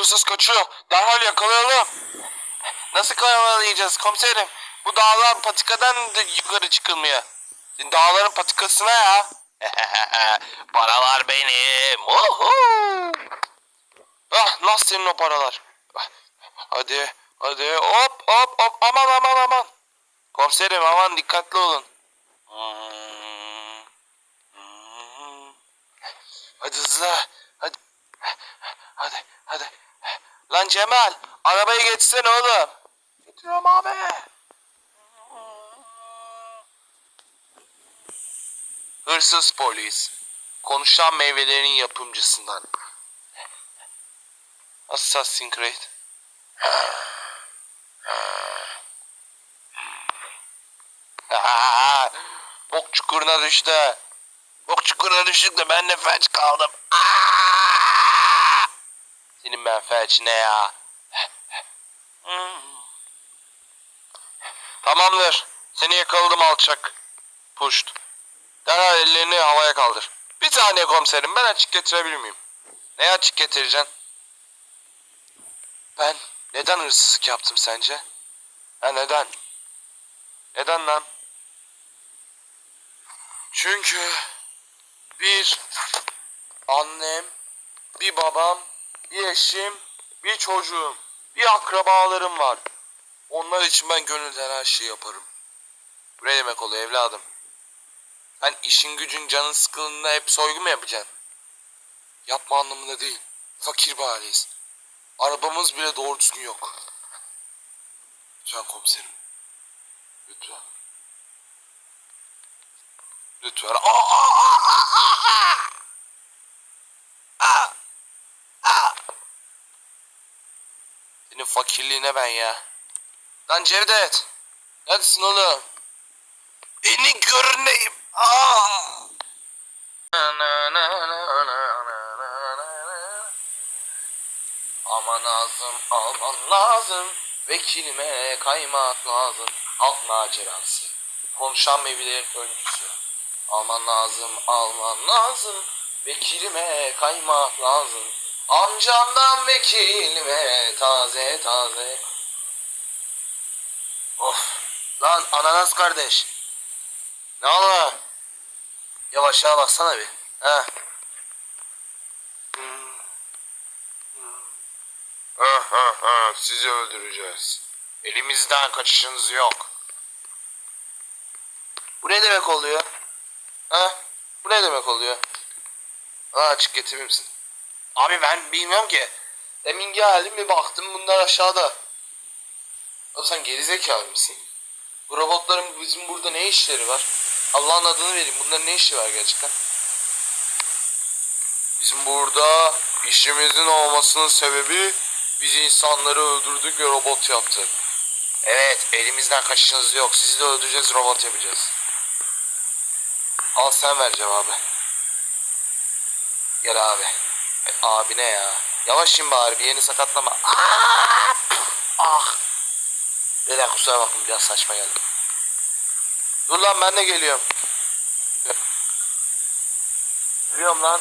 hırsız kaçıyor. Derhal yakalayalım. Nasıl yakalayacağız komiserim? Bu dağlar patikadan da yukarı çıkılmıyor. Dağların patikasına ya. Paralar benim. Uhu. Ah nasıl senin o paralar? Hadi hadi hop hop hop aman aman aman. Komiserim aman dikkatli olun. Hadi hızlı. Hadi. Hadi hadi. Lan Cemal arabayı geçsene oğlum. Getiriyorum abi. Hırsız polis. Konuşan meyvelerin yapımcısından. Assassin's Creed. Bok çukuruna düştü. Bok çukuruna düştük de ben de felç kaldım. Aa! Senin ben felç ne ya? Hmm. Tamamdır. Seni yakaladım alçak. Puşt. Derhal ellerini havaya kaldır. Bir saniye komiserim ben açık getirebilir miyim? Ne açık getireceksin? Ben neden hırsızlık yaptım sence? Ha neden? Neden lan? Çünkü bir annem, bir babam, bir eşim, bir çocuğum, bir akrabalarım var. Onlar için ben gönülden her şeyi yaparım. Bu ne demek oluyor evladım? Sen işin gücün canın sıkıldığında hep soygu mu yapacaksın? Yapma anlamında değil. Fakir bir aileyiz. Arabamız bile doğru düzgün yok. Lütfen komiserim. Lütfen. Lütfen. Aa, aa, aa, aa! Aa! Aa! Senin fakirliğine ben ya. Lan Cevdet. Neredesin oğlum? Beni görüneyim. Aa! Aman lazım, alman lazım. Vekilime kaymak lazım. Halk macerası. Konuşan meyvelerin öncüsü. Alman lazım, alman lazım. Vekilime kaymak lazım. Amcamdan vekilime taze taze. Of. Lan ananas kardeş. Ne oldu? Yavaş yavaş baksana bir. Ha. Ha ha ha sizi öldüreceğiz. Elimizden kaçışınız yok. Bu ne demek oluyor? Ha? Bu ne demek oluyor? Aa, açık getirir misin? Abi ben bilmiyorum ki. Demin geldim bir baktım bunlar aşağıda. Abi sen gerizekalı mısın? Bu robotların bizim burada ne işleri var? Allah'ın adını vereyim. Bunların ne işi var gerçekten? Bizim burada işimizin olmasının sebebi biz insanları öldürdük ve robot yaptık. Evet elimizden kaçışınız yok. Sizi de öldüreceğiz robot yapacağız. Al sen ver cevabı. Gel abi. E, abi ne ya? Yavaş in bari bir yerini sakatlama. Aa! Ah! Beyler kusura bakmayın biraz saçma geldi. Dur lan ben de geliyorum. Geliyorum lan.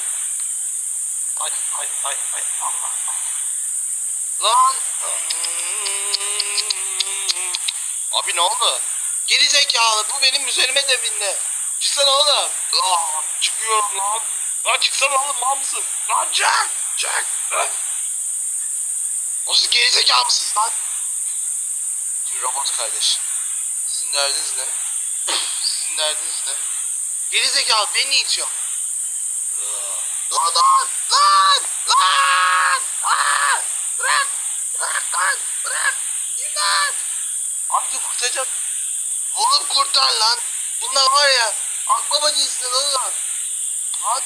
Ay ay ay ay Allah. Lan. Abi ne oldu? Geri zekalı bu benim üzerime de bindi. Çıksana oğlum. Aa, çıkıyorum lan. Lan çıksana oğlum mal mısın? Lan çık. Çık. Lan. O siz geri zekalı mısınız lan? Robot kardeş. Sizin derdiniz ne? Sizin derdiniz ne? Geri zekalı beni itiyor. Lan lan lan lan lan bırak bırak lan bırak İmdat Abi kurtaracağım Oğlum kurtar lan Bunlar var ya akbaba cinsinden oğlum Lan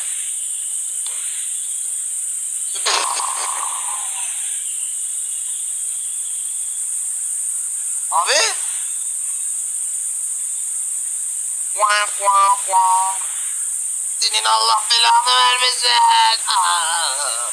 Abi Kuak kuak kuak senin Allah belanı vermesin. Aa.